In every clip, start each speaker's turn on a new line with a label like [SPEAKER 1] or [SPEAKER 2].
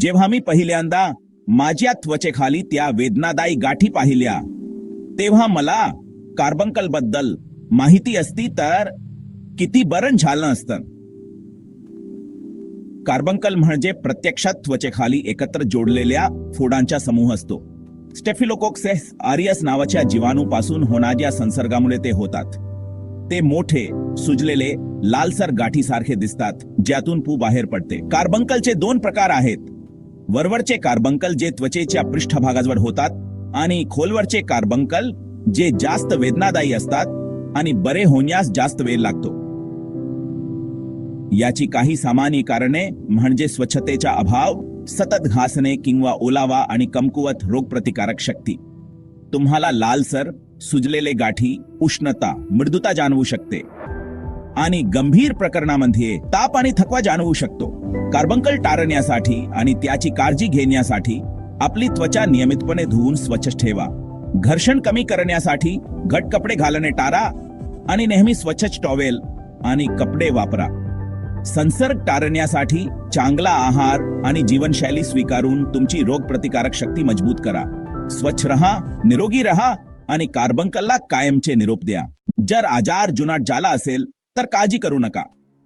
[SPEAKER 1] जेव्हा मी पहिल्यांदा माझ्या त्वचेखाली त्या वेदनादायी गाठी पाहिल्या तेव्हा मला कार्बंकलबद्दल माहिती असती तर किती बरं झालं असतं. कार्बंकल म्हणजे प्रत्यक्षात त्वचेखाली एकत्र जोडलेल्या फोडांचा समूह असतो. स्टेफिलोकोक्सेस आरियस नावाच्या जीवाणूपासून होणाऱ्या संसर्गामुळे ते होतात. ते मोठे सुजलेले लालसर गाठीसारखे दिसतात ज्यातून पू बाहेर पडते. कार्बंकलचे दोन प्रकार आहेत. वरवरचे कार्बंकल जे त्वचेच्या पृष्ठभागाजवळ होतात आणि खोलवरचे कार्बंकल जे जास्त वेदनादायी असतात आणि बरे होण्यास जास्त वेळ लागतो. याची काही सामान्य कारणे म्हणजे स्वच्छतेचा अभाव सतत घासणे किंवा ओलावा आणि कमकुवत रोगप्रतिकारक शक्ती. तुम्हाला लालसर सुजलेले गाठी उष्णता मृदुता जाणवू शकते. आणि गंभीर प्रकरणामध्ये ताप आणि थकवा जाणवू शकतो. कार्बंकल टाळण्यासाठी आणि त्याची काळजी घेण्यासाठी आपली त्वचा नियमितपणे धुवून स्वच्छ ठेवा. घर्षण कमी करण्यासाठी घट कपडे घालणे टाळा आणि नेहमी स्वच्छ टॉवेल आणि कपडे वापरा. संसर्ग टाळण्यासाठी चांगला आहार आणि जीवनशैली स्वीकारून तुमची रोगप्रतिकारक शक्ती मजबूत करा. स्वच्छ रहा निरोगी रहा आणि कार्बंकलला कायमचे निरोप द्या. जर आजार जुनाट झाला असेल तर काळजी करू नका.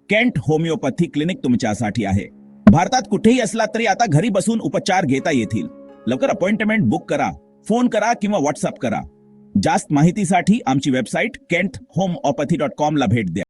[SPEAKER 1] केंट होमिओपॅथी क्लिनिक तुमच्यासाठी आहे. भारतात कुठेही असला तरी आता घरी बसून उपचार घेता येतील. लवकर अपॉइंटमेंट बुक करा फोन करा किंवा व्हॉट्सअप करा. जास्त माहितीसाठी आमची website Kent homeopathy dot com ला भेट द्या.